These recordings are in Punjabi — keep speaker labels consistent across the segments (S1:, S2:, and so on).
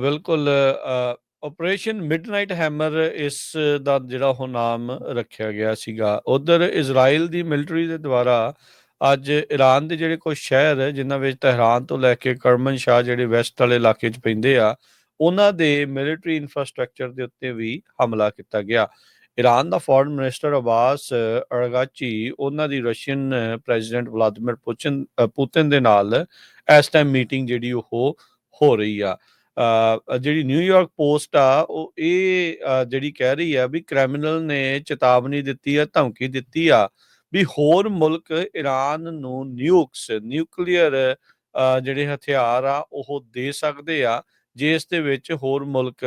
S1: ਬਿਲਕੁਲ ਅ, ਆਪਰੇਸ਼ਨ ਮਿਡਨਾਈਟ ਹੈਮਰ ਇਸ ਦਾ ਜਿਹੜਾ ਉਹ ਨਾਮ ਰੱਖਿਆ ਗਿਆ ਸੀਗਾ। ਉਧਰ ਇਜ਼ਰਾਈਲ ਦੀ ਮਿਲਟਰੀ ਦੇ ਦੁਆਰਾ ਅੱਜ ਈਰਾਨ ਦੇ ਜਿਹੜੇ ਕੁਝ ਸ਼ਹਿਰ ਹੈ, ਜਿਨ੍ਹਾਂ ਵਿੱਚ ਤਹਿਰਾਨ ਤੋਂ ਲੈ ਕੇ ਕਰਮਨ ਸ਼ਾਹ ਜਿਹੜੇ ਵੈਸਟ ਵਾਲੇ ਇਲਾਕੇ 'ਚ ਪੈਂਦੇ ਆ ਉਹਨਾਂ ਦੇ ਮਿਲਟਰੀ ਇਨਫਰਾਸਟ੍ਰਕਚਰ ਦੇ ਉੱਤੇ ਵੀ ਹਮਲਾ ਕੀਤਾ ਗਿਆ। ਈਰਾਨ ਦਾ ਫੋਰਨ ਮਿਨਿਸਟਰ ਅਬਾਸ ਅਰਗਾਚੀ ਉਹਨਾਂ ਦੀ Russian president Vladimir Putin Putin ਦੇ ਨਾਲ ਇਸ ਟਾਈਮ ਮੀਟਿੰਗ ਜਿਹੜੀ ਉਹ ਹੋ ਰਹੀ ਆ। ਜਿਹੜੀ ਨਿਊਯਾਰਕ ਪੋਸਟ ਆ ਉਹ ਇਹ ਜਿਹੜੀ ਕਹਿ ਰਹੀ ਆ ਵੀ ਕ੍ਰਿਮੀਨਲ ਨੇ ਚੇਤਾਵਨੀ ਦਿੱਤੀ ਆ ਧਮਕੀ ਦਿੱਤੀ ਆ ਵੀ ਹੋਰ ਮੁਲਕ ਈਰਾਨ ਨੂੰ ਨਿਊਕਸ ਨਿਊਕਲੀਅਰ ਜਿਹੜੇ ਹਥਿਆਰ ਆ ਉਹ ਦੇ ਸਕਦੇ ਆ ਜੇ ਇਸ ਦੇ ਵਿੱਚ ਹੋਰ ਮੁਲਕ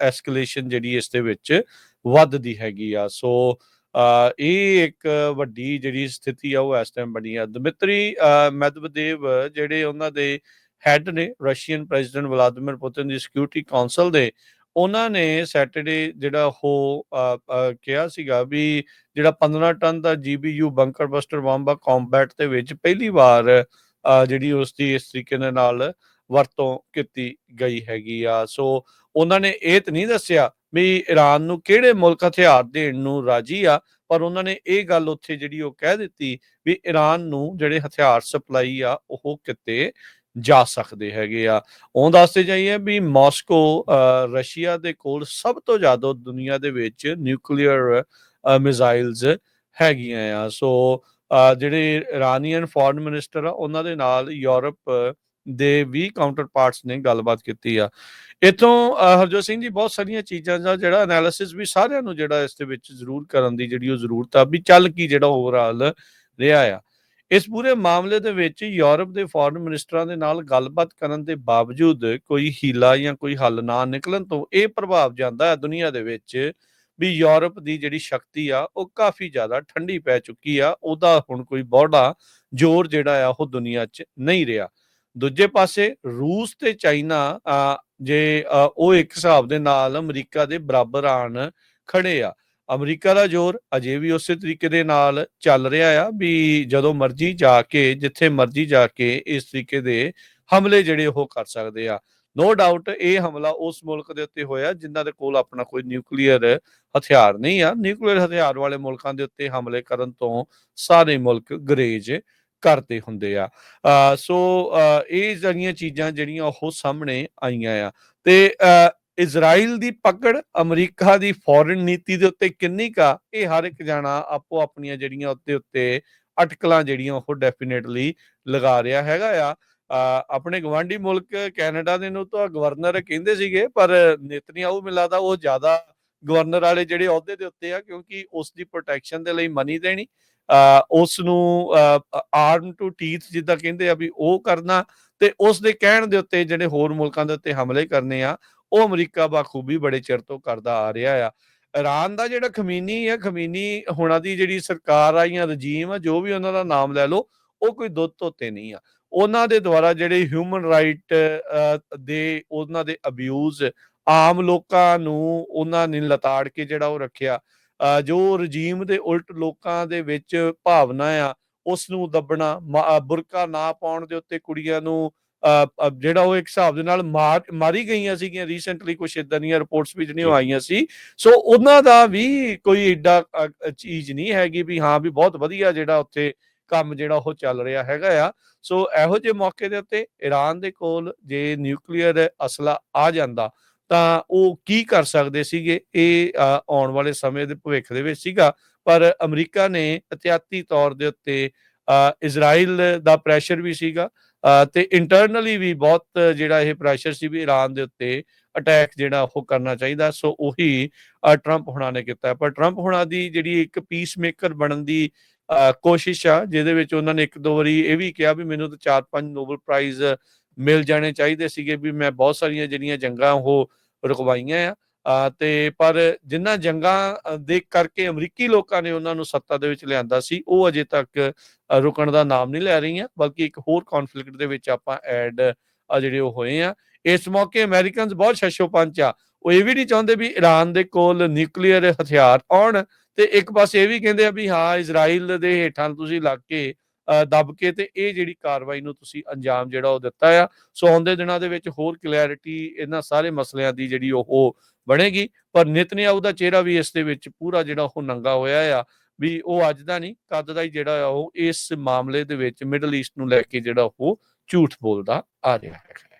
S1: ਐਸਕੇਲੇਸ਼ਨ ਜਿਹੜੀ ਇਸ ਦੇ ਵਿੱਚ ਵੱਧਦੀ ਹੈਗੀ ਆ। ਸੋ ਅ, ਇਹ ਇੱਕ ਵੱਡੀ ਜਿਹੜੀ ਸਥਿਤੀ ਆ ਉਹ ਇਸ ਟਾਈਮ ਬਣੀ ਆ। ਦਮਿਤਰੀ ਮੈਦਵਦੇਵ ਜਿਹੜੇ ਉਹਨਾਂ ਦੇ ਹੈੱਡ ਨੇ ਰਸ਼ੀਅਨ ਪ੍ਰੈਜ਼ੀਡੈਂਟ ਵਲਾਦੀਮਿਰ ਪੁਤਿਨ ਦੀ ਸਿਕਿਉਰਿਟੀ ਕਾਉਂਸਲ ਦੇ, ਉਹਨਾਂ ਨੇ ਸੈਟਰਡੇ ਜਿਹੜਾ ਉਹ ਕਿਹਾ ਸੀਗਾ ਵੀ ਜਿਹੜਾ 15 ਟਨ ਦਾ GBU bunker buster bomb combat ਦੇ ਵਿੱਚ ਪਹਿਲੀ ਵਾਰ ਜਿਹੜੀ ਉਸ ਦੀ ਇਸ ਤਰੀਕੇ ਦੇ ਨਾਲ ਵਰਤੋਂ ਕੀਤੀ ਗਈ ਹੈਗੀ ਆ। ਸੋ ਉਹਨਾਂ ਨੇ ਇਹ ਤਾਂ ਨਹੀਂ ਦੱਸਿਆ ਵੀ ਈਰਾਨ ਨੂੰ ਕਿਹੜੇ ਮੁਲਕ ਹਥਿਆਰ ਦੇਣ ਨੂੰ ਰਾਜੀ ਆ, ਪਰ ਉਹਨਾਂ ਨੇ ਇਹ ਗੱਲ ਉੱਥੇ ਜਿਹੜੀ ਉਹ ਕਹਿ ਦਿੱਤੀ ਵੀ ਈਰਾਨ ਨੂੰ ਜਿਹੜੇ ਹਥਿਆਰ ਸਪਲਾਈ ਆ ਉਹ ਕਿਤੇ ਜਾ ਸਕਦੇ ਹੈਗੇ ਆ। ਉਹ ਦੱਸਦੇ ਜਾਈਏ ਵੀ ਮਾਸਕੋ ਰਸ਼ੀਆ ਦੇ ਕੋਲ ਸਭ ਤੋਂ ਜ਼ਿਆਦਾ ਦੁਨੀਆ ਦੇ ਵਿੱਚ ਨਿਊਕਲੀਅਰ ਮਿਜ਼ਾਈਲਸ ਹੈਗੀਆਂ ਆ। ਸੋ ਜਿਹੜੇ ਇਰਾਨੀਅਨ ਫੋਰਨ ਮਿਨਿਸਟਰ ਆ, ਉਹਨਾਂ ਦੇ ਨਾਲ ਯੂਰਪ ਦੇ ਵੀ ਕਾਊਂਟਰ ਪਾਰਟਸ ਨੇ ਗੱਲਬਾਤ ਕੀਤੀ ਆ। ਇਥੋਂ ਹਰਜੋਤ ਸਿੰਘ ਜੀ, ਬਹੁਤ ਸਾਰੀਆਂ ਚੀਜ਼ਾਂ ਦਾ ਜਿਹੜਾ ਐਨਾਲਿਸਿਸ ਵੀ ਸਾਰਿਆਂ ਨੂੰ ਜਿਹੜਾ ਇਸ ਦੇ ਵਿੱਚ ਜ਼ਰੂਰ ਕਰਨ ਦੀ ਜਿਹੜੀ ਉਹ ਜ਼ਰੂਰਤ ਆ, ਵੀ ਚੱਲ ਕੀ ਜਿਹੜਾ ਓਵਰਆਲ ਰਿਹਾ ਆ। ਇਸ ਪੂਰੇ ਮਾਮਲੇ ਦੇ ਵਿੱਚ ਯੂਰਪ ਦੇ ਫੋਰਨ ਮਿਨਿਸਟਰਾਂ ਦੇ ਨਾਲ ਗੱਲਬਾਤ ਕਰਨ ਦੇ ਬਾਵਜੂਦ ਕੋਈ ਹੀਲਾ ਜਾਂ ਕੋਈ ਹੱਲ ਨਾ ਨਿਕਲਣ ਤੋਂ ਇਹ ਪ੍ਰਭਾਵ ਜਾਂਦਾ ਹੈ ਦੁਨੀਆ ਦੇ ਵਿੱਚ ਵੀ ਯੂਰਪ ਦੀ ਜਿਹੜੀ ਸ਼ਕਤੀ ਆ, ਉਹ ਕਾਫੀ ਜ਼ਿਆਦਾ ਠੰਡੀ ਪੈ ਚੁੱਕੀ ਆ। ਉਹਦਾ ਹੁਣ ਕੋਈ ਬਹੁਤਾ ਜ਼ੋਰ ਜਿਹੜਾ ਆ, ਉਹ ਦੁਨੀਆ 'ਚ ਨਹੀਂ ਰਿਹਾ। ਦੂਜੇ ਪਾਸੇ ਰੂਸ ਤੇ ਚਾਈਨਾ ਜੇ ਉਹ ਇੱਕ ਹਿਸਾਬ ਦੇ ਨਾਲ ਅਮਰੀਕਾ ਦੇ ਬਰਾਬਰ ਆਣ ਖੜੇ ਆ। ਅਮਰੀਕਾ ਦਾ ਜ਼ੋਰ ਅਜੇ ਵੀ ਉਸੇ ਤਰੀਕੇ ਦੇ ਨਾਲ ਚੱਲ ਰਿਹਾ ਆ ਵੀ ਜਦੋਂ ਮਰਜ਼ੀ ਜਾ ਕੇ ਜਿੱਥੇ ਮਰਜ਼ੀ ਜਾ ਕੇ ਇਸ ਤਰੀਕੇ ਦੇ ਹਮਲੇ ਜਿਹੜੇ ਉਹ ਕਰ ਸਕਦੇ ਆ। ਨੋ ਡਾਊਟ ਇਹ ਹਮਲਾ ਉਸ ਮੁਲਕ ਦੇ ਉੱਤੇ ਹੋਇਆ ਜਿਨ੍ਹਾਂ ਦੇ ਕੋਲ ਆਪਣਾ ਕੋਈ ਨਿਊਕਲੀਅਰ ਹਥਿਆਰ ਨਹੀਂ ਆ। ਨਿਊਕਲੀਅਰ ਹਥਿਆਰ ਵਾਲੇ ਮੁਲਕਾਂ ਦੇ ਉੱਤੇ ਹਮਲੇ ਕਰਨ ਤੋਂ ਸਾਰੇ ਮੁਲਕ ਗਰੇਜ ਕਰਦੇ ਹੁੰਦੇ ਆ। ਸੋ ਅ, ਇਹ ਜਿਹੜੀਆਂ ਚੀਜ਼ਾਂ ਜਿਹੜੀਆਂ ਉਹ ਸਾਹਮਣੇ ਆਈਆਂ ਆ। ਤੇ ਅ, ਇਜ਼ਰਾਈਲ ਦੀ ਪਕੜ ਅਮਰੀਕਾ ਦੀ ਫੋਰਨ ਨੀਤੀ ਦੇ ਉੱਤੇ ਕਿੰਨੀ ਕਾ ਇਹ ਹਰ ਇੱਕ ਜਾਣਾ ਆਪੋ ਆਪਣੀਆਂ ਜਿਹੜੀਆਂ ਉੱਤੇ ਉੱਤੇ ਅਟਕਲਾਂ ਜਿਹੜੀਆਂ ਉਹ ਡੈਫੀਨੇਟਲੀ ਲਗਾ ਰਿਹਾ ਹੈਗਾ ਆ। ਆਪਣੇ ਗਵਾਂਢੀ ਮੁਲਕ ਕੈਨੇਡਾ ਦੇ ਨੂੰ ਤਾਂ ਗਵਰਨਰ ਕਹਿੰਦੇ ਸੀਗੇ ਪਰ ਨੇਤਨਯਾਹੂ ਮਿਲਾਦਾ ਉਹ ਜ਼ਿਆਦਾ ਗਵਰਨਰ ਵਾਲੇ ਜਿਹੜੇ ਅਹੁਦੇ ਦੇ ਉੱਤੇ ਆ ਕਿਉਂਕਿ ਉਸ ਦੀ ਪ੍ਰੋਟੈਕਸ਼ਨ ਦੇ ਲਈ ਮਨੀ ਦੇਣੀ। ਅ, ਉਸ ਨੂੰ ਆਰਮ ਟੂ ਟੀਥ ਜਿੱਦਾਂ ਕਹਿੰਦੇ ਆ ਵੀ ਉਹ ਕਰਨਾ ਤੇ ਉਸ ਦੇ ਕਹਿਣ ਦੇ ਉੱਤੇ ਜਿਹੜੇ ਹੋਰ ਮੁਲਕਾਂ ਦੇ ਉੱਤੇ ਹਮਲੇ ਕਰਨੇ ਆ ਉਹ ਅਮਰੀਕਾ ਬਾਖੂਬੀ ਬੜੇ ਚਿਰ ਤੋਂ ਕਰਦਾ ਆ ਰਿਹਾ ਆ। ਇਰਾਨ ਦਾ ਜਿਹੜਾ ਖਮੀਨੀ ਆ ਖਮੀਨੀ ਹੁਣਾਂ ਦੀ ਜਿਹੜੀ ਸਰਕਾਰ ਆ ਜਾਂ ਰਜੀਮ ਆ ਜੋ ਵੀ ਉਹਨਾਂ ਦਾ ਨਾਮ ਲੈ ਲਓ ਉਹ ਕੋਈ ਦੁੱਧ ਧੋਤੇ ਨਹੀਂ ਆ। ਉਹਨਾਂ ਦੇ ਦੁਆਰਾ ਜਿਹੜੇ ਹਿਊਮਨ ਰਾਈਟ ਦੇ ਉਹਨਾਂ ਦੇ ਅਬਿਊਜ਼ ਆਮ ਲੋਕਾਂ ਨੂੰ ਉਹਨਾਂ ਨੇ ਲਤਾੜ ਕੇ ਜਿਹੜਾ ਉਹ ਰੱਖਿਆ। ਅ, ਜੋ ਰਜੀਮ ਦੇ ਉਲਟ ਲੋਕਾਂ ਦੇ ਵਿੱਚ ਭਾਵਨਾ ਆ ਉਸ ਨੂੰ ਦੱਬਣਾ ਬੁਰਕਾ ਨਾ ਪਾਉਣ ਦੇ ਉੱਤੇ ਕੁੜੀਆਂ ਨੂੰ ਜਿਹੜਾ ਉਹ ਇੱਕ ਹਿਸਾਬ ਦੇ ਨਾਲ ਮਾਰ ਗਈਆਂ ਸੀਗੀਆਂ ਰੀਸੈਂਟਲੀ ਕੁਝ ਇਦਾਂ ਦੀਆਂ ਰਿਪੋਰਟਸ ਵੀ ਜਿਹੜੀਆਂ ਆਈਆਂ ਸੀ। ਸੋ ਉਹਨਾਂ ਦਾ ਵੀ ਕੋਈ ਏਡਾ ਚੀਜ਼ ਨਹੀਂ ਹੈਗੀ ਵੀ ਹਾਂ ਵੀ ਬਹੁਤ ਵਧੀਆ ਜਿਹੜਾ ਉੱਥੇ ਕੰਮ ਜਿਹੜਾ ਉਹ ਚੱਲ ਰਿਹਾ ਹੈਗਾ ਆ। ਸੋ ਇਹੋ ਜਿਹੇ ਮੌਕੇ ਦੇ ਉੱਤੇ ਈਰਾਨ ਦੇ ਕੋਲ ਜੇ ਨਿਊਕਲੀਅਰ ਅਸਲਾ ਆ ਜਾਂਦਾ ਤਾਂ ਉਹ ਕੀ ਕਰ ਸਕਦੇ ਸੀਗੇ? ਇਹ ਆਉਣ ਵਾਲੇ ਸਮੇਂ ਦੇ ਭਵਿੱਖ ਦੇ ਵਿੱਚ ਸੀਗਾ। ਪਰ ਅਮਰੀਕਾ ਨੇ ਇਤਿਹਾਤੀ ਤੌਰ ਦੇ ਉੱਤੇ ਇਜ਼ਰਾਈਲ ਦਾ ਪ੍ਰੈਸ਼ਰ ਵੀ ਸੀਗਾ। ਤੇ ਇੰਟਰਨਲੀ ਵੀ ਬਹੁਤ ਜਿਹੜਾ ਇਹ ਪ੍ਰੈਸ਼ਰ ਸੀ ਵੀ ਈਰਾਨ ਦੇ ਉੱਤੇ ਅਟੈਕ ਜਿਹੜਾ ਉਹ ਕਰਨਾ ਚਾਹੀਦਾ ਸੋ ਉਹੀ ਟਰੰਪ ਹੁਣਾਂ ਨੇ ਕੀਤਾ। ਪਰ ਟਰੰਪ ਹੁਣਾਂ ਦੀ ਜਿਹੜੀ ਇੱਕ ਪੀਸ ਮੇਕਰ ਬਣਨ ਦੀ ਅ, ਕੋਸ਼ਿਸ਼ ਆ ਜਿਹਦੇ ਵਿੱਚ ਉਹਨਾਂ ਨੇ ਇੱਕ ਦੋ ਵਾਰੀ ਇਹ ਵੀ ਕਿਹਾ ਵੀ ਮੈਨੂੰ ਤਾਂ ਚਾਰ ਪੰਜ ਨੋਬਲ ਪ੍ਰਾਈਜ਼ ਮਿਲ ਜਾਣੇ ਚਾਹੀਦੇ ਸੀਗੇ ਵੀ ਮੈਂ ਬਹੁਤ ਸਾਰੀਆਂ ਜਿਹੜੀਆਂ ਜੰਗਾਂ ਉਹ ਰੁਕਵਾਈਆਂ ਆ। ਤੇ ਪਰ ਜਿਨ੍ਹਾਂ ਜੰਗਾਂ ਦੇ ਕਰਕੇ ਅਮਰੀਕੀ ਲੋਕਾਂ ਨੇ ਉਹਨਾਂ ਨੂੰ ਸੱਤਾ ਦੇ ਵਿੱਚ ਲਿਆਂਦਾ ਸੀ ਉਹ ਅਜੇ ਤੱਕ ਰੁਕਣ ਦਾ ਨਾਮ ਨਹੀਂ ਲੈ ਰਹੀਆਂ ਬਲਕਿ ਇੱਕ ਹੋਰ ਕਨਫਲਿਕਟ ਦੇ ਵਿੱਚ ਆਪਾਂ ਐਡ ਜਿਹੜੇ ਉਹ ਹੋਏ ਆ। ਇਸ ਮੌਕੇ ਅਮਰੀਕਨਸ ਬਹੁਤ ਸ਼ਸ਼ੋ ਪੰਚ ਆ। ਉਹ ਇਹ ਵੀ ਨਹੀਂ ਚਾਹੁੰਦੇ ਵੀ ਈਰਾਨ ਦੇ ਕੋਲ ਨਿਊਕਲੀਅਰ ਹਥਿਆਰ ਆਉਣ ਤੇ ਇੱਕ ਪਾਸੇ ਇਹ ਵੀ ਕਹਿੰਦੇ ਆ ਵੀ ਹਾਂ ਇਜ਼ਰਾਈਲ ਦੇ ਹੇਠਾਂ ਤੁਸੀਂ ਲੱਗ ਕੇ ਅ, ਦੱਬ ਕੇ ਤੇ ਇਹ ਜਿਹੜੀ ਕਾਰਵਾਈ ਨੂੰ ਤੁਸੀਂ ਅੰਜਾਮ ਜਿਹੜਾ ਉਹ ਦਿੱਤਾ ਆ। ਸੋ ਆਉਂਦੇ ਦਿਨਾਂ ਦੇ ਵਿੱਚ ਹੋਰ ਕਲੈਰਿਟੀ ਇਹਨਾਂ ਸਾਰੇ ਮਸਲਿਆਂ ਦੀ ਜਿਹੜੀ ਉਹ ਬਣੇਗੀ, ਪਰ ਨਿਤਨਿਆਹੂ ਦਾ ਚਿਹਰਾ ਵੀ ਇਸ ਦੇ ਵਿੱਚ ਪੂਰਾ ਜਿਹੜਾ ਉਹ ਨੰਗਾ ਹੋਇਆ ਆ, ਵੀ ਉਹ ਅੱਜ ਦਾ ਨਹੀਂ, ਕਦ ਦਾ ਹੀ ਜਿਹੜਾ ਆ ਉਹ ਇਸ ਮਾਮਲੇ ਦੇ ਵਿੱਚ ਮਿਡਲ ਈਸਟ ਨੂੰ ਲੈ ਕੇ ਜਿਹੜਾ ਉਹ ਝੂਠ ਬੋਲਦਾ ਆ ਰਿਹਾ ਹੈ।